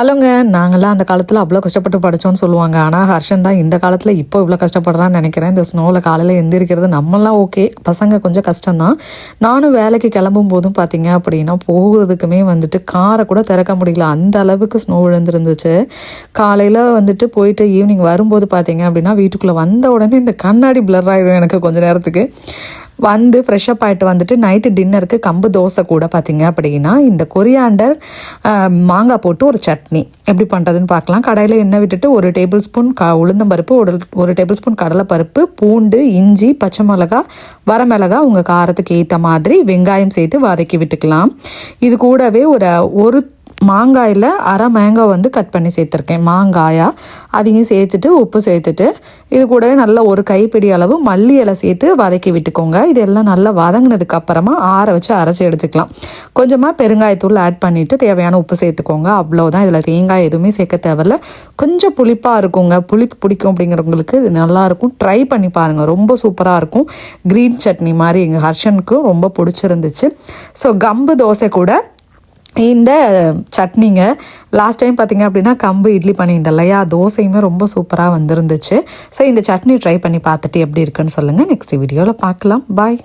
ஹலோங்க நாங்களாம் அந்த காலத்தில் அவ்வளோ கஷ்டப்பட்டு படித்தோம்னு சொல்லுவாங்க. ஆனால் ஹர்ஷன் தான் இந்த காலத்தில் இப்போ இவ்வளோ கஷ்டப்படுறான்னு நினைக்கிறேன். இந்த ஸ்னோவில் காலையில் எந்திரிக்கிறது நம்மலாம் ஓகே பசங்க கொஞ்சம் கஷ்டம்தான். நானும் வேலைக்கு கிளம்பும் போதும் பார்த்தீங்க அப்படின்னா போகிறதுக்குமே வந்துட்டு காரை கூட திறக்க முடியல. அந்த அளவுக்கு ஸ்னோ விழுந்துருந்துச்சு. காலையில் வந்துட்டு போயிட்டு ஈவினிங் வரும்போது பார்த்தீங்க அப்படின்னா வீட்டுக்குள்ளே வந்த உடனே இந்த கண்ணாடி பிளர் ஆகிடும் எனக்கு கொஞ்சம் நேரத்துக்கு. வந்து ஃப்ரெஷ்அப் ஆகிட்டு வந்துட்டு நைட்டு டின்னருக்கு கம்பு தோசை கூட பார்த்தீங்க அப்படின்னா இந்த கொரியாண்டர் மாங்காய் போட்டு ஒரு சட்னி. எப்படி பண்ணுறதுன்னு பார்க்கலாம். கடையில் எண்ணெய் விட்டுட்டு ஒரு டேபிள் ஸ்பூன் க உளுந்தம்பருப்பு ஒரு ஒரு டேபிள் ஸ்பூன் கடலைப்பருப்பு பூண்டு இஞ்சி பச்சை மிளகா வரமிளகா உங்கள் காரத்துக்கு ஏற்ற மாதிரி வெங்காயம் சேர்த்து வதக்கி விட்டுக்கலாம். இது கூடவே ஒரு ஒரு மாங்காயில் அரை மேங்காய் வந்து கட் பண்ணி சேர்த்துருக்கேன். மாங்காயாக அதையும் சேர்த்துட்டு உப்பு சேர்த்துட்டு இது கூடவே நல்லா ஒரு கைப்பிடி அளவு மல்லி இலை சேர்த்து வதக்கி விட்டுக்கோங்க. இதெல்லாம் நல்லா வதங்கினதுக்கு அப்புறமா ஆற வச்சு அரைச்சி எடுத்துக்கலாம். கொஞ்சமாக பெருங்காயத்தூள் ஆட் பண்ணிவிட்டு தேவையான உப்பு சேர்த்துக்கோங்க. அவ்வளோதான் இதில் தேங்காய் எதுவுமே சேர்க்க தேவையில்ல. கொஞ்சம் புளிப்பாக இருக்குங்க. புளிப்பு பிடிக்கும் அப்படிங்கிறவங்களுக்கு இது நல்லாயிருக்கும் ட்ரை பண்ணி பாருங்கள் ரொம்ப சூப்பராக இருக்கும். க்ரீன் சட்னி மாதிரி எங்கள் ஹர்ஷனுக்கும் ரொம்ப பிடிச்சிருந்துச்சு. ஸோ கம்பு தோசை கூட இந்த சட்னிங்க லாஸ்ட் டைம் பார்த்தீங்க அப்படின்னா கம்பு இட்லி பண்ணியிருந்தேன் இல்லையா தோசையுமே ரொம்ப சூப்பராக வந்திருந்துச்சு. ஸோ இந்த சட்னி ட்ரை பண்ணி பார்த்துட்டு எப்படி இருக்குன்னு சொல்லுங்கள் நெக்ஸ்ட் வீடியோவில் பார்க்கலாம். பாய்